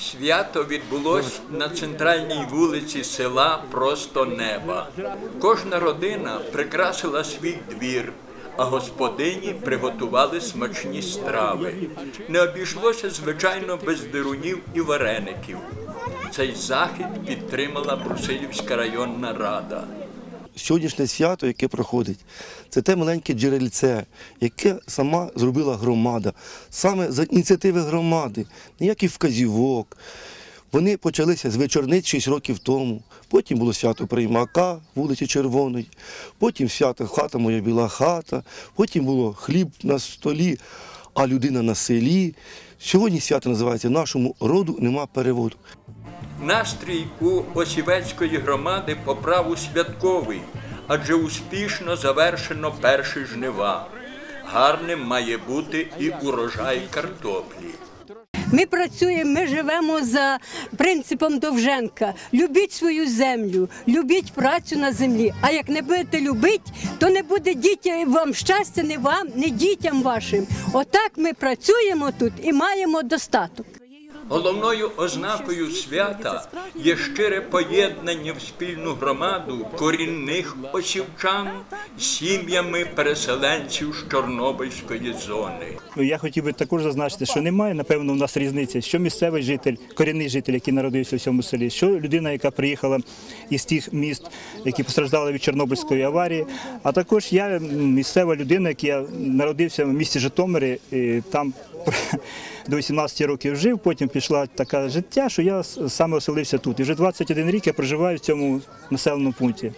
Свято відбулось на центральній вулиці села Просто неба. Кожна родина прикрасила свій двір, а господині приготували смачні страви. Не обійшлося, звичайно, без дирунів і вареників. Цей захід підтримала Брусилівська районна рада. Сьогоднішнє свято, яке проходить, це те маленьке джерельце, яке сама зробила громада, саме за ініціативи громади, ніяких вказівок. Вони почалися з вечорниць 6 років тому. Потім було свято Приймака, вулиці Червоної, потім свято хата моя біла хата, потім було хліб на столі, а людина на селі. Сьогодні свято називається Нашому роду нема переводу. Настрій у Осівецької громади по праву святковий, адже успішно завершено перші жнива. Гарним має бути і урожай картоплі. Ми працюємо, ми живемо за принципом Довженка. Любіть свою землю, любіть працю на землі. А як не будете любити, то не буде дітям вам щастя, не вам, не дітям вашим. Отак ми працюємо тут і маємо достаток. Головною ознакою свята є щире поєднання в спільну громаду корінних осівчан сім'ями переселенців з Чорнобильської зони. Ну, я хотів би також зазначити, що немає, напевно, у нас різниці, що місцевий житель, корінний житель, який народився в цьому селі, що людина, яка приїхала із тих міст, які постраждали від Чорнобильської аварії. А також я місцева людина, яка народився в місті Житомирі, і там до 18 років жив, потім пішла таке життя, що я саме оселився тут. І вже 21 рік я проживаю в цьому населеному пункті.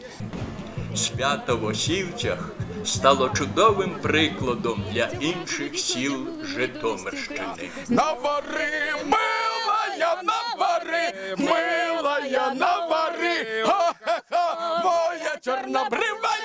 Свято в Осівцях стало чудовим прикладом для інших сіл Житомирщини. Навари, милая, навари, милая, навари, ха-ха-ха, моя чорнобрива